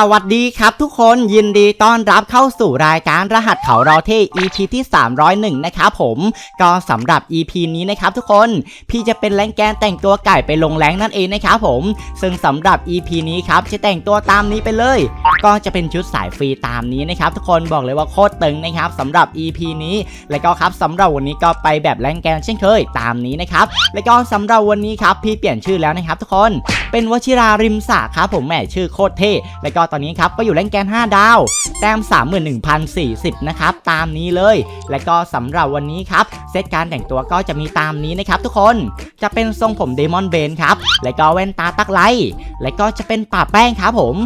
สวัสดีครับทุกคนยินดีต้อนรับเข้าสู่รายการรหัสเขาเราเท่ EP ที่ 301 นะครับผมก็สำหรับ EP นี้นะครับทุกคนพี่จะเป็นแรงแกนแต่งตัวไก่ไปลงแรงนั่นเองนะครับผม ซึ่งสำหรับ EP นี้ครับจะแต่งตัวตามนี้ไปเลย ก็จะเป็นชุดสายฟรีตามนี้นะครับทุกคนบอกเลยว่าโคตรตึงนะครับสำหรับ EP นี้และก็ครับสำหรับวันนี้ก็ไปแบบแรงแกนเช่นเคยตามนี้นะครับและก็สำหรับวันนี้ครับพี่เปลี่ยนชื่อแล้วนะครับทุกคนเป็นวชิราริมสระครับผมแหมชื่อโคตรเท่แล้วก็ตอนนี้ครับก็อยู่แรงแกน 5 ดาว แต้ม 31,040 นะครับ ตามนี้เลย และก็สำหรับวันนี้ครับ เซตการแต่งตัวก็จะมีตามนี้นะครับทุกคน จะเป็นทรงผมเดมอนเบนครับ และก็แว่นตาตักไลและก็จะเป็นป่าแป้งครับผม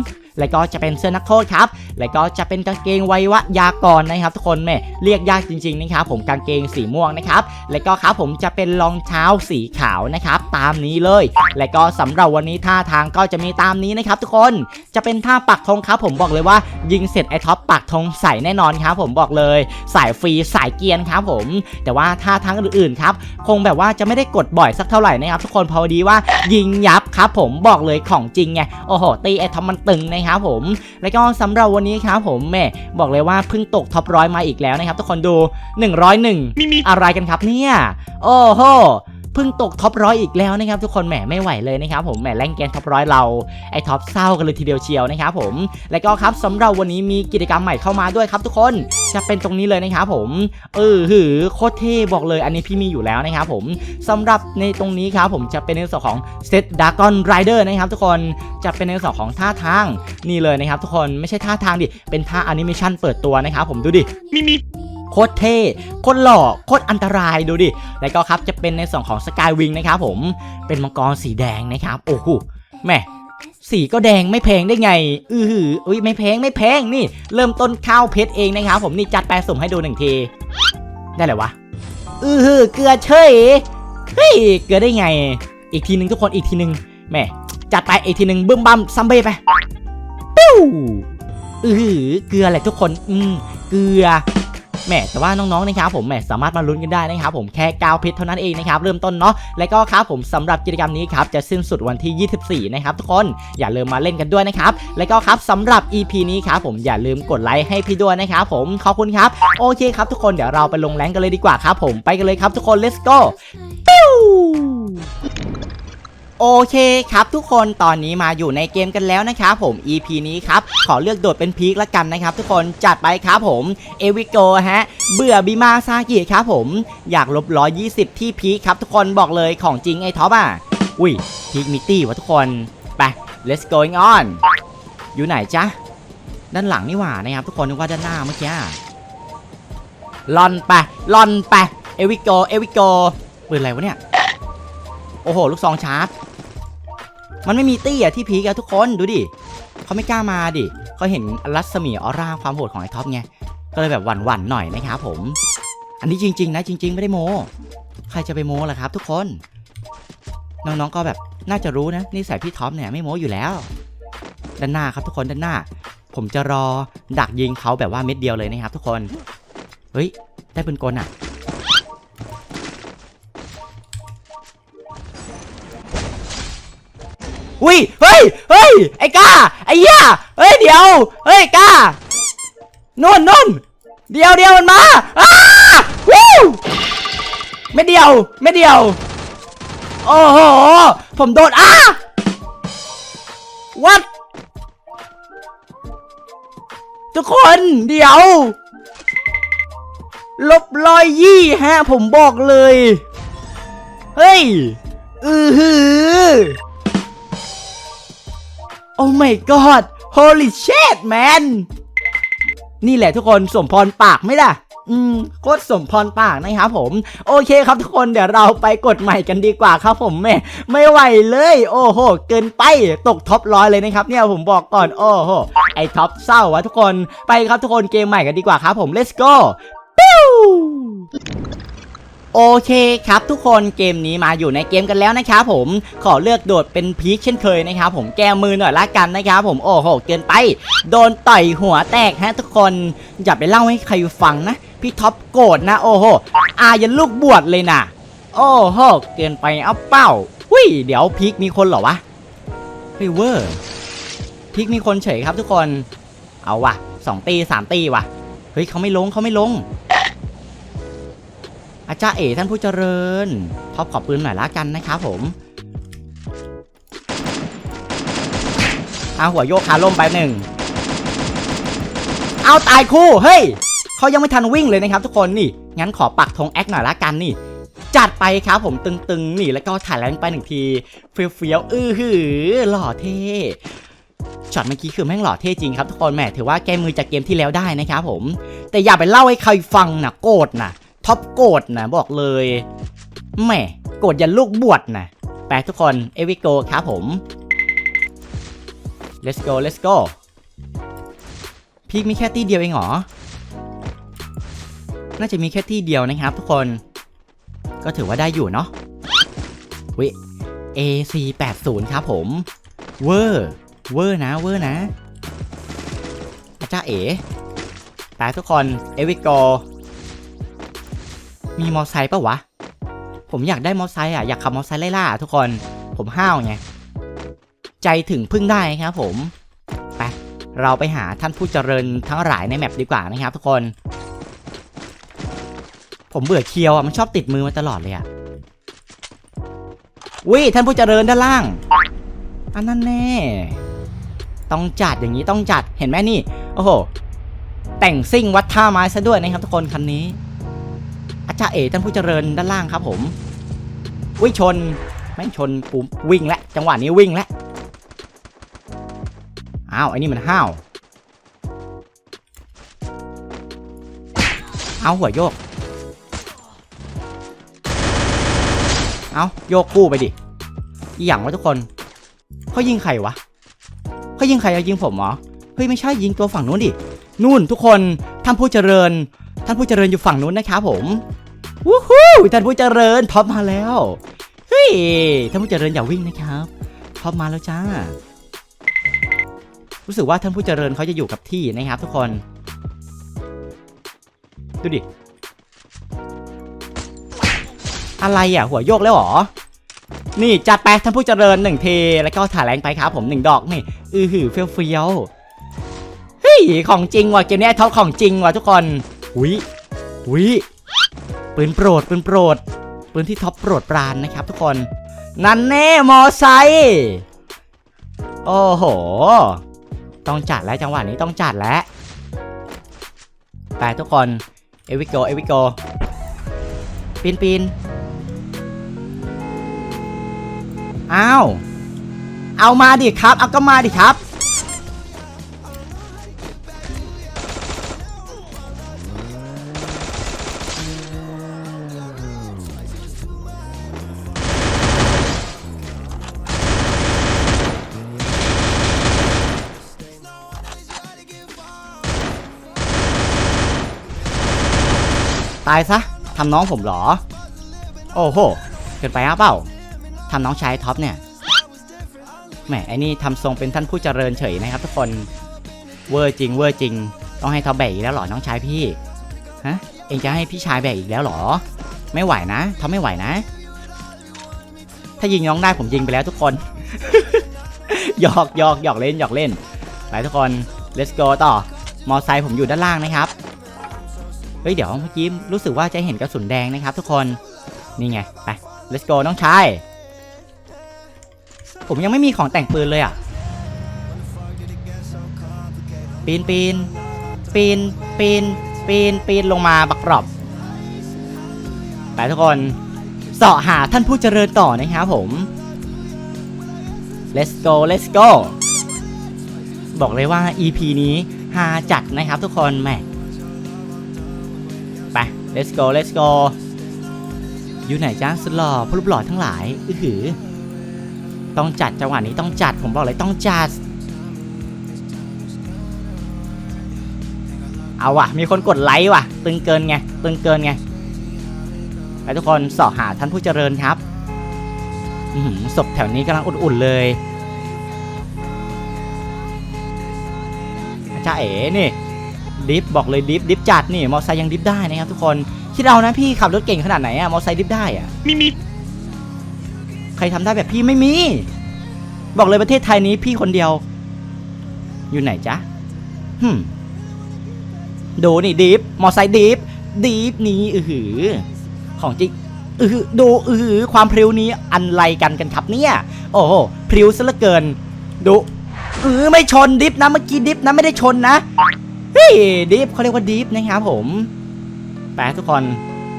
แล้วก็จะเป็นเสื้อนักโทษครับ แล้วก็จะเป็นกางเกงไวยวยากรนะครับ ทุกคนแม่เรียกยากจริงๆนะครับผมกางเกงสีม่วงนะครับ แล้วก็ครับผมจะเป็นรองเท้าสีขาวนะครับ ตามนี้เลย และก็สำหรับวันนี้ท่าทางก็จะมีตามนี้นะครับ ทุกคนจะเป็นท่าปักธงครับ ผมบอกเลยว่า ยิงเสร็จไอท็อปปักธงใส่แน่นอนครับ ผมบอกเลยสายฟรีสายเกียนครับผม แต่ว่าท่าทางอื่นๆครับคงแบบว่าจะไม่ได้กดบ่อยสักเท่าไหร่นะครับ ทุกคนพอดีว่ายิงยับครับ ผมบอกเลยของจริงไงโอ้โหตีไอท็อปมันตึงนะครับผม แล้วก็สำหรับวันนี้ครับผมแม่บอกเลยว่าเพิ่งตกท็อปร้อยมาอีกแล้วนะครับทุกคนดู 101 อะไรกันครับเนี่ย โอ้โห เพิ่งตกท็อปร้อยอีกแล้วนะครับทุกคนแหมไม่ไหวเลยนะครับผมแหมแรงแกนท็อปร้อยเราไอท็อปเศร้ากันเลยทีเดียวเชียวนะครับผมแล้วก็ครับสำหรับวันนี้มีกิจกรรมใหม่เข้ามาด้วยครับทุกคนจะเป็นตรงนี้เลยนะครับผมเออหือโคตรเท่บอกเลย อันนี้พี่มีอยู่แล้วนะครับผมสำหรับในตรงนี้ครับผมจะเป็นในส่วนของเซตดากอนไรเดอร์นะครับทุกคนจะเป็นในส่วนของท่าทางนี่เลยนะครับทุกคนไม่ใช่ท่าทางดิเป็นท่าแอนิเมชันเปิดตัวนะครับผมดูดิมีมี โคตรเท่โคตรหล่อโคตรอันตรายดูดิ แล้วก็ครับจะเป็นในส่วนของสกายวิงนะครับผมเป็นมังกรสีแดงนะครับ โอ้โหแม่สีก็แดงไม่แพงได้ไง อือหืออุ้ยไม่แพงไม่แพงนี่ เริ่มต้นข้าวเพชรเองนะครับผมนี่จัดแปลสุ่มให้ดูหนึ่งที ได้เลยวะ อือหือเกลือเฉยเฮ้ยเกลือได้ไง อีกทีหนึ่งทุกคนอีกทีหนึ่งแม่จัดไปอีกทีหนึ่งบึ้มบัมซัมเบ้ไปปิ้วอือหือเกลือแหละทุกคน อืมเกลือ แหมแต่ว่าน้องๆนะครับผมแหมสามารถมาลุ้นกันได้นะครับผมแค่กาวเพชรเท่านั้นเองนะครับเริ่มต้นเนาะแล้วก็ครับผมสำหรับกิจกรรมนี้ครับจะสิ้นสุดวันที่ 24 นะครับทุกคนอย่าลืมมาเล่นกันด้วยนะครับแล้วก็ครับสำหรับ EP นี้ครับผมอย่าลืมกดไลค์ให้พี่ด้วยนะครับผมขอบคุณครับโอเคครับทุกคนเดี๋ยวเราไปลงแรงกันเลยดีกว่าครับผมไปกันเลยครับทุกคน let's go ปิ้ว โอเคครับทุกคนตอนนี้มาอยู่ในเกมกันแล้วนะครับผม EP นี้ครับขอเลือกโดดเป็นพีคละกันนะครับทุกคนจัดไปครับผมเอวิโกฮะเบื่อบิมาซากิครับผมอยากลบ120ที่พีคครับทุกคนบอกเลยของจริงไอ้ท็อปอะอุ้ยพีคมิตี้วะทุกคนไป let's going on อยู่ไหนจ๊ะด้านหลังนี่หว่านะครับทุกคนนึกว่าด้านหน้าเมื่อกี้ลอนไปลอนไปเอวิโกเอวิโกปืนอะไรวะเนี่ยโอ้โห ลูกซองชาร์จ มันไม่มีตี้อะที่พีกอะทุกคนดูดิเขาไม่กล้ามาดิเขาเห็นรัศมีออร่าความโหดของไอ้ท็อปไงก็เลยแบบหวั่นๆหน่อยนะครับผม อันนี้จริง ๆ นะ จริง ๆ ไม่ได้โมใครจะไปโมล่ะครับ ทุกคน น้องๆก็แบบน่าจะรู้นะนิสัยพี่ท็อปเนี่ยไม่โมอยู่แล้ว ด้านหน้าครับทุกคนด้านหน้า ผมจะรอดักยิงเขาแบบว่าเม็ดเดียวเลยนะครับ ทุกคนเฮ้ยได้ปืนกลอะ อุ้ยเฮ้ยเฮ้ยไอ้กาไอ้เหี้ยเฮ้ยเดี๋ยวเฮ้ยกานุ่นนุ่นเดี๋ยวเดี๋ยวมันมาอ้าวู้ไม่เดียวไม่เดียวโอ้โหผมโดนอ้า what ทุกคนเดี๋ยว ลบรอยยี่ฮะผมบอกเลย เฮ้ย อือหือ โอ้ my god holy shit man นี่แหละทุกคนสมพรปากไหมล่ะ อืมโคตรสมพรปากนะครับผม โอเคครับทุกคนเดี๋ยวเราไปกดใหม่กันดีกว่าครับผมแม่ไม่ไหวเลย โอ้โห เกินไปตกท็อปร้อยเลยนะครับ เนี่ยผมบอกก่อน โอ้โห ไอท็อปเศร้าวะทุกคนไปครับทุกคนเกมใหม่กันดีกว่าครับผม let's go ปิ้ว โอเคครับทุกคนเกมนี้มาอยู่ในเกมกันแล้วนะครับผมขอเลือกโดดเป็นพีคเช่นเคยนะครับผมแก้มือหน่อยละกันนะครับผมโอ้โหเกินไป โดนต่อยหัวแตกฮะทุกคนอย่าไปเล่าให้ใครฟังนะ พี่ท็อปโกรธนะโอ้โหอายันลูกบวชเลยนะโอ้โหเกินไปเอาเป้าหุ้ยเดี๋ยวพีคมีคนเหรอวะเฮ้ยเวอร์พิกมีคนเฉยครับทุกคน เอาว่ะสองตีสามตีว่ะเฮ้ยเขาไม่ลงเขาไม่ลง อาจารย์เอ๋ท่านผู้เจริญท็อปขอปืนหน่อยละกันนะครับผมเอาหัวโยกขาล่มไปหนึ่งเอาตายคู่เฮ้ยเขายังไม่ทันวิ่งเลยนะครับ ทุกคนนี่งั้นขอปักธงแอคหน่อยละกันนี่จัดไปครับผมตึงๆนี่แล้วก็ถ่ายแรงไปหนึ่งทีเฟี้ยวๆอื้อหือหล่อเท่ช็อตเมื่อกี้คือแม่งหล่อเท่จริงครับทุกคนแหมถือว่าแก้มือจากเกมที่แล้วได้นะครับผม แต่อย่าไปเล่าให้ใครฟังนะโกรธนะ ท็อปโกรธนะบอกเลยแหมโกรธยันลูกบวชนะไปทุกคนเอวิโกครับผม let's go let's go พีกมีแค่ที่เดียวเองเหรอ น่าจะมีแค่ที่เดียวนะครับทุกคน ก็ถือว่าได้อยู่เนาะวิ AC 8 0 ครับผม เวอร์ เวอร์นะ เวอร์นะอาจารย์เอ๋ไปทุกคน เอวิโก มีมอไซค์ปะวะ ผมอยากได้มอไซค์อะอยากขับมอไซค์ไล่ล่าทุกคนผมห้าวไงใจถึงพึ่งได้ครับผมไปเราไปหาท่านผู้เจริญทั้งหลายในแมปดีกว่านะครับ ทุกคน ผมเบื่อเคียวอะมันชอบติดมือมาตลอดเลยอะวิท่านผู้เจริญด้านล่าง อันนั้นแน่ต้องจัดอย่างนี้ต้องจัดเห็นไหมนี่ โอ้โห แต่งซิ่งวัดท่าไม้ซะด้วยนะครับทุกคนคันนี้ อาจารย์เอ๋ท่านผู้เจริญด้านล่างครับผมวิชนแม่งชนกูวิ่งแล้วจังหวะนี้วิ่งแล้วอ้าวไอ้นี่มันห้าวเอาหัวโยก เอาโยกคู่ไปดิอีหยังวะทุกคนเขายิงใครวะเขายิงใครอะยิงผมเหรอเฮ้ยไม่ใช่ยิงตัวฝั่งนู้นดินู่นทุกคนท่านผู้เจริญ ท่านผู้เจริญอยู่ฝั่งนู้นนะครับผม วู้ฮู้ท่านผู้เจริญท็อปมาแล้ว เฮ้ยท่านผู้เจริญอย่าวิ่งนะครับท็อปมาแล้วจ้า รู้สึกว่าท่านผู้เจริญเขาจะอยู่กับที่นะครับ ทุกคน ดูดิ อะไรอะ หัวโยกแล้วเหรอ นี่จัดไปท่านผู้เจริญหนึ่งเท แล้วก็ถ่ายแรงไปครับผมหนึ่งดอกนี่อือหือเฟี้ยวเฟี้ยวเฮ้ยของจริงว่ะเกมนี้ท็อปของจริงว่ะทุกคนหุยหุย ปืนโปรดปืนโปรดปืนที่ท็อปโปรดปรานนะครับ ทุกคนนั่นแน่มอไซค์โอ้โห ต้องจัดแล้วจังหวะนี้ต้องจัดแล้วไปทุกคนเอวิโกเอวิโกปีนปีนอ้าว เอามาดิครับ เอาก็มาดิครับ ตายซะทำน้องผมเหรอ โอ้โห เกินไปอะเปล่าทำน้องชายท็อปเนี่ย แหมไอ้นี่ทำทรงเป็นท่านผู้เจริญเฉยนะครับทุกคน เวอร์จริงเวอร์จริง ต้องให้ท็อปแบกอีกแล้วหรอน้องชายพี่ ฮะ เองจะให้พี่ชายแบกอีกแล้วหรอ ไม่ไหวนะท็อปไม่ไหวนะ ถ้ายิงน้องได้ผมยิงไปแล้วทุกคน หยอกหยอกหยอกเล่นหยอกเล่น ไปทุกคน let's go ต่อ มอไซค์ผมอยู่ด้านล่างนะครับ เฮ้ยเดี๋ยวเมื่อกี้รู้สึกว่าจะเห็นกระสุนแดงนะครับ ทุกคน นี่ไง ไป let's go น้องชาย ผมยังไม่มีของแต่งปืนเลยอะ ปีนปีนปีนปีนปีนปีนลงมาบักกรอบ ไปทุกคนเสาะหาท่านผู้เจริญต่อนะครับผม let's go let's go บอกเลยว่า EP นี้ฮาจัดนะครับทุกคนแหม let's go let's go อยู่ไหนจ้าสุดหล่อผู้รูปหล่อทั้งหลายอือหือ ต้องจัดจังหวะนี้ต้องจัดผมบอกเลยต้องจัด เอาว่ะ มีคนกดไลค์ว่ะ ตึงเกินไง ตึงเกินไงไปทุกคนสอบหาท่านผู้เจริญครับหือศพแถวนี้กำลังอุ่นๆเลยอาจารย์เอ๋นี่ ดิฟบอกเลยดิฟดิฟจัดนี่มอไซค์ยังดิฟได้นะครับทุกคนคิดเอานะพี่ขับรถเก่งขนาดไหนอะมอไซค์ดิฟได้อะมีมีใครทำได้แบบพี่ไม่มี บอกเลยประเทศไทยนี้พี่คนเดียว อยู่ไหนจ๊ะหึมดูนี่ดิฟมอไซค์ดิฟดิฟนี้อือหือ ของจริงอือหือดูอือหือความพริ้วนี้อันไรกันกันครับเนี่ย โอ้โหพริ้วซะเหลือเกินดูเออไม่ชนดิฟนะเมื่อกี้ดิฟนะไม่ได้ชนนะ เฮ้ยดิฟเขาเรียกว่าดิฟนะครับผมไปทุกคน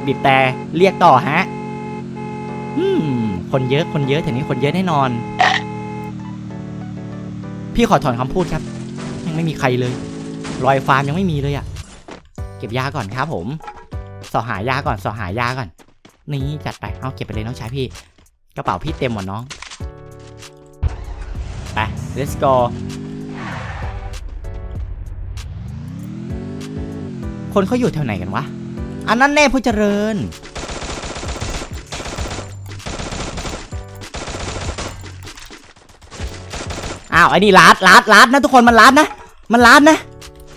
บีบแต่เรียกต่อฮะอืมคนเยอะคนเยอะแถวนี้คนเยอะแน่นอน พี่ขอถอนคำพูดครับ ยังไม่มีใครเลย รอยฟาร์มยังไม่มีเลยอะ เก็บยาก่อนครับผม สอหายาก่อนสอหายาก่อน นี่จัดไป เอาเก็บไปเลยน้องชายพี่ กระเป๋าพี่เต็มหมดน้อง ไป let's go คนเขาอยู่แถวไหนกันวะ อันนั้นแน่ผู้เจริญ อ้าวไอ้นี่ลัดลัดลัดนะทุกคนมันลัดนะ มันลัดนะ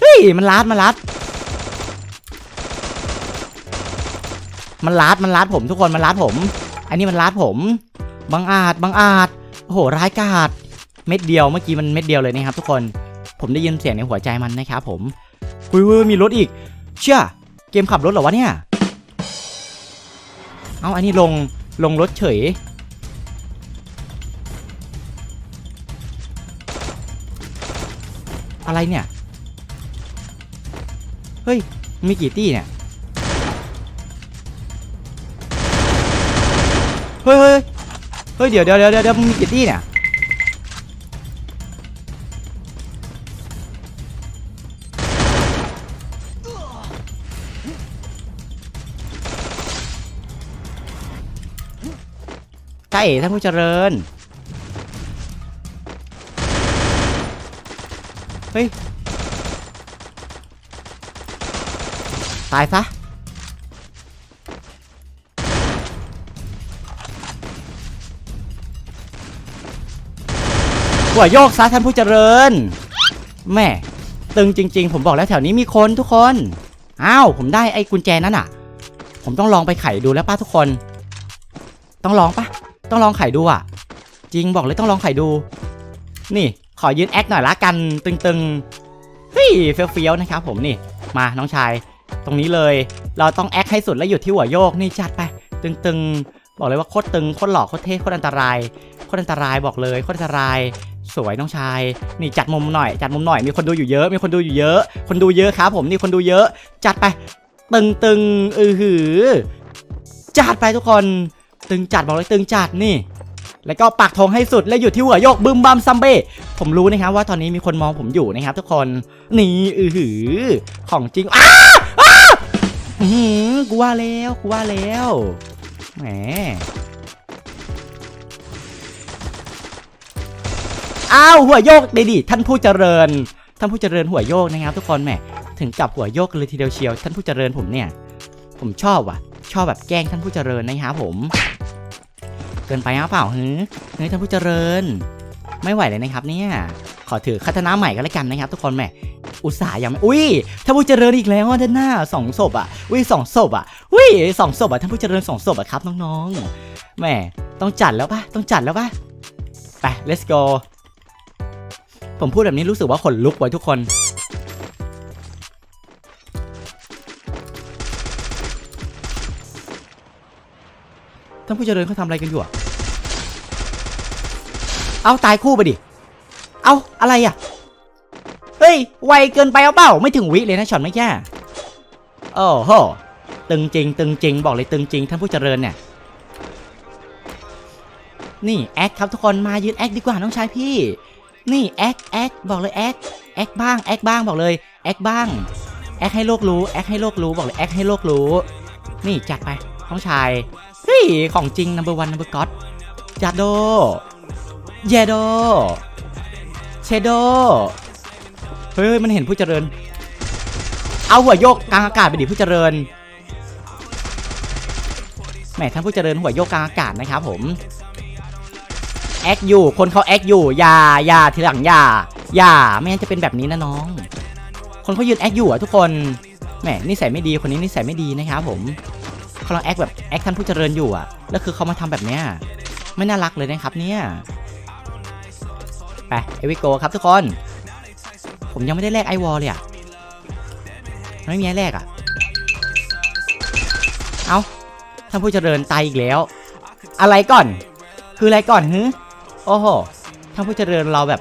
เฮ้ยมันลัดมันลัด มันลัดมันลัดผมทุกคนมันลัดผม อันนี้มันลัดผม บังอาจบังอาจ โอ้โหร้ายกาจ เม็ดเดียวเมื่อกี้มันเม็ดเดียวเลยนะครับทุกคน ผมได้ยินเสียงในหัวใจมันนะครับผมคุยเว้ยมีรถอีก เชื่อเกมขับรถเหรอวะเนี่ย เอาอันนี้ลงลงรถเฉย อะไรเนี่ย เฮ้ย มีกี่ตี้เนี่ย เฮ้ยเฮ้ยเฮ้ยเดี๋ยวเดี๋ยวเดี๋ยวเดี๋ยวมีกี่ตี้เนี่ย ท่านผู้เจริญ เฮ้ย ตายซะ หัวโยกซะท่านผู้เจริญ แม่ ตึงจริง ๆ ผมบอกแล้วแถวนี้มีคนทุกคน อ้าว ผมได้ไอ้กุญแจนั้นอะ ผมต้องลองไปไขดูแล้วป้าทุกคน ต้องลองปะ ต้องลองไขดูอะ จริงบอกเลยต้องลองไขดู นี่ขอยืนแอคหน่อยละกันตึงๆเฮ้ยเฟี้ยวๆนะครับผมนี่มาน้องชาย ตรงนี้เลย เราต้องแอคให้สุดแล้วหยุดที่หัวโยกนี่จัดไป ตึงๆ บอกเลยว่าโคตรตึงโคตรหล่อโคตรเท่โคตรอันตรายโคตรอันตรายบอกเลยโคตรอันตรายสวยน้องชาย นี่จัดมุมหน่อย จัดมุมหน่อยมีคนดูอยู่เยอะ มีคนดูอยู่เยอะ คนดูเยอะครับผมนี่คนดูเยอะ จัดไป ตึงๆอือหือ จัดไปทุกคน ตึงจัดบอกเลยตึงจัดนี่ แล้วก็ปักธงให้สุดแล้วอยู่ที่หัวโยกบึมบัมซัมเบ้ผมรู้นะครับว่าตอนนี้มีคนมองผมอยู่นะครับ ทุกคนนี่อือหือ ของจริงอ้าอ้าหือกูว่าแล้วกูว่าแล้วแหมอ้าวหัวโยกดีดิท่านผู้เจริญ ท่านผู้เจริญหัวโยกนะครับ ทุกคนแหมถึงกับหัวโยกเลยทีเดียวเชียว ท่านผู้เจริญผมเนี่ย ผมชอบว่ะ ชอบแบบแกล้งท่านผู้เจริญนะครับผม เกินไปหรือเปล่าฮึเฮ้ยท่านผู้เจริญ ไม่ไหวเลยนะครับเนี่ยขอถือคาถาใหม่ก็แล้วกันนะครับ ทุกคนแหมอุตส่าห์ยังอุ้ยท่านผู้เจริญอีกแล้วอะด้านหน้าสองศพอะอุ้ยสองศพอะอุ้ยสองศพอะท่านผู้เจริญสองศพอะครับน้องๆแหมต้องจัดแล้วปะต้องจัดแล้วปะไป let's go ผมพูดแบบนี้รู้สึกว่าขนลุกไว้ทุกคน ท่านผู้เจริญเขาทำอะไรกันอยู่อะเอาตายคู่ไปดิ เอาอะไรอะเฮ้ย ไวเกินไปเอาเปล่า ไม่ถึงวิเลยนะช็อตไม่แย่โอ้โห ตึงจริง ตึงจริง บอกเลยตึงจริง ท่านผู้เจริญเนี่ย นี่แอคครับทุกคน มายืนแอคดีกว่าน้องชายพี่ นี่แอคแอคบอกเลยแอคแอคบ้างแอคบ้างบอกเลยแอคบ้างแอคให้โลกรู้แอคให้โลกรู้บอกเลยแอคให้โลกรู้ นี่จัดไปน้องชาย เฮ้ย ของจริง number one number god จัดโดเยโดเชโดเฮ้ย มันเห็นผู้เจริญ เอาหัวโยกกลางอากาศไปดิผู้เจริญแหมท่านผู้เจริญหัวโยกกลางอากาศนะครับผมแอคอยู่ คนเขาแอคอยู่อย่าอย่าทีหลังอย่าอย่าไม่งั้นจะเป็นแบบนี้นะน้อง คนเขายืนแอคอยู่อะทุกคนแหมนิสัยไม่ดีคนนี้นิสัยไม่ดีนะครับผม เขากำลังแอคแบบแอคท่านผู้เจริญอยู่อะแล้วคือเขามาทำแบบเนี้ยไม่น่ารักเลยนะครับเนี่ยไปเอวิโกครับทุกคน ผมยังไม่ได้แลกไอวอลเลยอะไม่มีไอแลกอะเอาท่านผู้เจริญตายอีกแล้ว อะไรก่อน คืออะไรก่อนฮึโอ้โหท่านผู้เจริญเราแบบ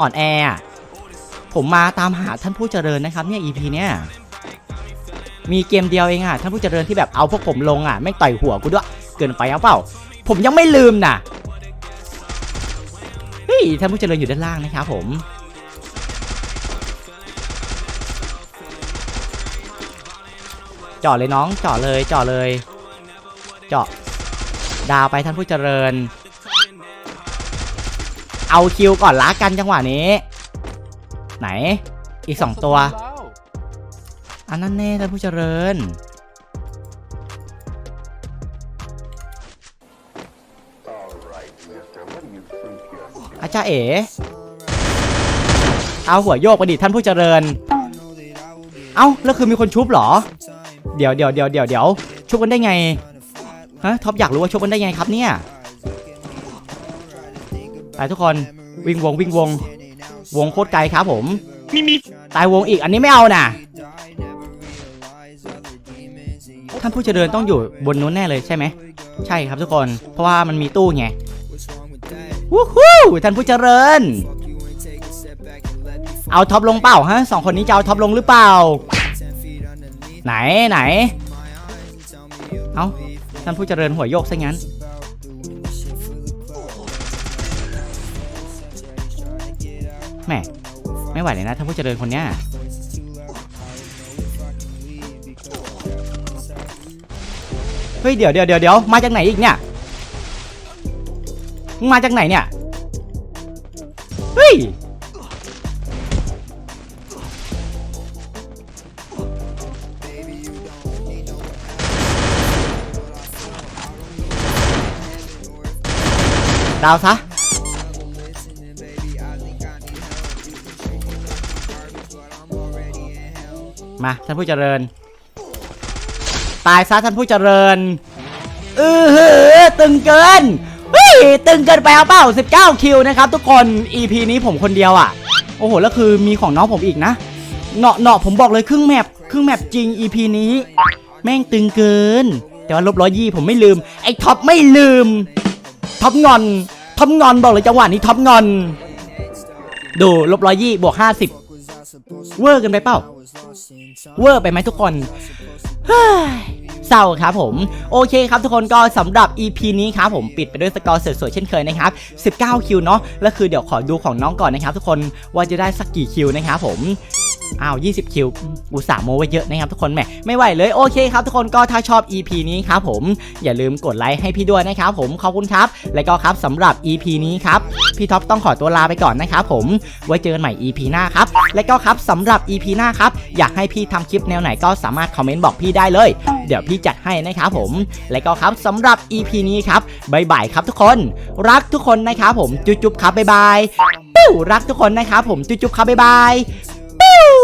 อ่อนแอผมมาตามหาท่านผู้เจริญนะครับเนี่ย EP เนี่ย มีเกมเดียวเองอะท่านผู้เจริญที่แบบเอาพวกผมลงอะไม่งต่อยหัวกูด้วย เกินไปเอาเปล่า ผมยังไม่ลืมนะเฮ้ยท่านผู้เจริญอยู่ด้านล่างนะครับผมเจาะเลยน้องเจาะเลยเจาะเลยเจาะดาวไปท่านผู้เจริญ เอาคิวก่อนละกันจังหวะนี้ ไหนอีกสองตัว อันนั้นแน่ท่านผู้เจริญ อาจารย์เอ๋ เอาหัวโยกไปดิท่านผู้เจริญ เอ้าแล้วคือมีคนชุบเหรอ เดี๋ยวเดี๋ยวเดี๋ยวเดี๋ยวเดี๋ยวชุบกันได้ไง ฮะท็อปอยากรู้ว่าชุบกันได้ไงครับเนี่ย ไปทุกคนวิ่งวงวิ่งวง วงโคตรไกลครับผม มีมีตายวงอีกอันนี้ไม่เอาน่ะ ท่านผู้เจริญต้องอยู่บนนู้นแน่เลยใช่ไหม ใช่ครับทุกคน เพราะว่ามันมีตู้ไงวู้ฮู้ท่านผู้เจริญ เอาท็อปลงเปล่าฮะสองคนนี้จะเอาท็อปลงหรือเปล่า ไหนไหน เอาท่านผู้เจริญหัวโยกซะงั้นแหม่ไม่ไหวเลยนะท่านผู้เจริญคนเนี้ย เฮ้ยเดี๋ยวเดี๋ยวเดี๋ยวเดี๋ยวมาจากไหนอีกเนี่ยมาจากไหนเนี่ยเฮ้ยดาวซะมาท่านผู้เจริญ ตายซะท่านผู้เจริญเออหือตึงเกินเฮ้ยตึงเกินไปเอาเปล่า 19 คิวนะครับทุกคน EP นี้ผมคนเดียวอะ โอ้โห แล้วคือมีของน้องผมอีกนะเนาะเนาะผมบอกเลยครึ่งแมปครึ่งแมปจริง EP นี้ แม่งตึงเกิน แต่ว่าลบร้อยยี่ผมไม่ลืม ไอ้ท็อปไม่ลืม ท็อปงอน ท็อปงอนบอกเลยจังหวะนี้ท็อปงอน ดูลบร้อยยี่บวกห้าสิบเวอร์เกันไปเปล่า เวอร์ไปไหมทุกคน เฮ้ย เศร้าครับผมโอเคครับทุกคนก็สำหรับ EP นี้ครับผมปิดไปด้วยสกอร์สวยๆเช่นเคยนะครับ 19 คิวเนาะแล้วคือเดี๋ยวขอดูของน้องก่อนนะครับ ทุกคนว่าจะได้สักกี่คิวนะครับผมอ้าว20 คิว อุตส่าห์โมไว้เยอะนะครับทุกคนแหมไม่ไหวเลยโอเคครับทุกคนก็ถ้าชอบ EP นี้ครับผม อย่าลืมกดไลค์ให้พี่ด้วยนะครับผม ขอบคุณครับ และก็ครับสำหรับ EP นี้ครับ พี่ท็อปต้องขอตัวลาไปก่อนนะครับผม ไว้เจอกันใหม่ EP หน้าครับ และก็ครับสำหรับ EP หน้าครับ อยากให้พี่ทำคลิปแนวไหนก็สามารถคอมเมนต์บอกพี่ได้เลย เดี๋ยวพี่จัดให้นะครับผม และก็ครับสำหรับ EP นี้ครับบายบายครับทุกคน รักทุกคนนะครับผมจุ๊บๆครับบายบายปิ้วรักทุกคนนะครับผมจุ๊บๆครับบายบายปิ้ว